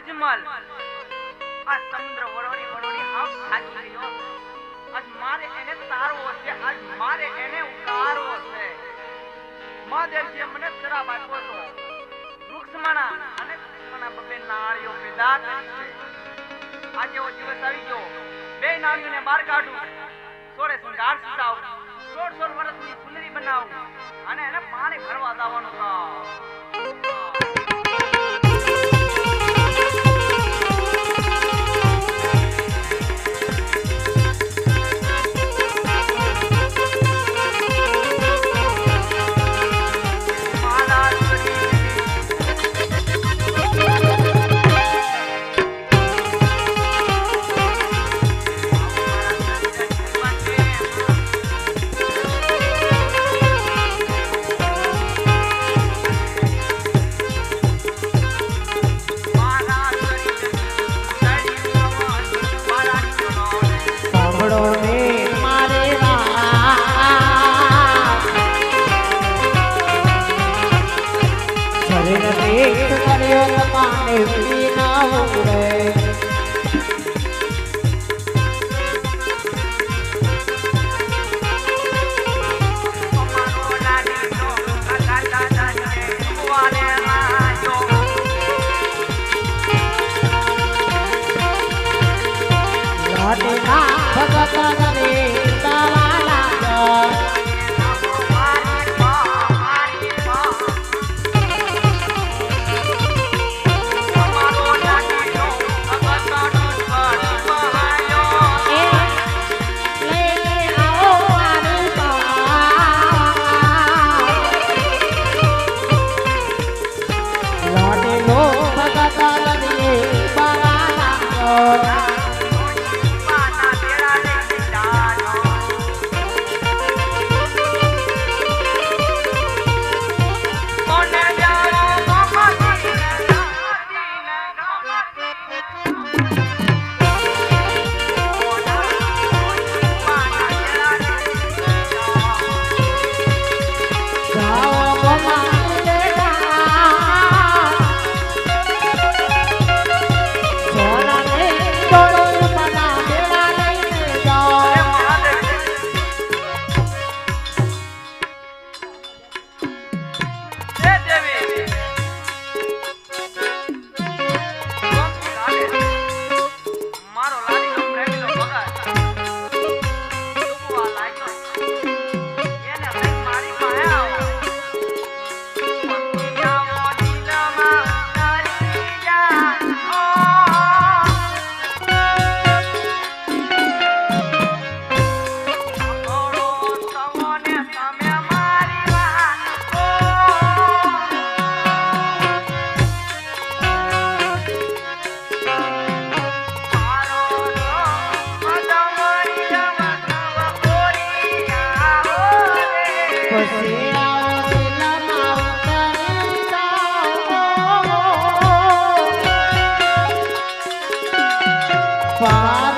અજમલ. આ સમુદ્ર વરોડી વરોડી હાવ થાકી ગયો આજ મારે એને તારવો છે આજ મારે એને ઉતારવો છે મહાદેવજીએ મને શ્રાપ આપ્યો હતો. વૃક્ષમાણા અને વૃક્ષમાણા બબે નાળીઓ પેદા કરી છે. આજે એવો દિવસ આવી ગયો. બે નાળીઓને બહાર કાઢું. સોળે શૃંગાર સુધાવું સોળ સોળ વર્ષની સુંદરી બનાવું. અને એને પાણી ભરવા જવાનું થાવ. તમારે Wow.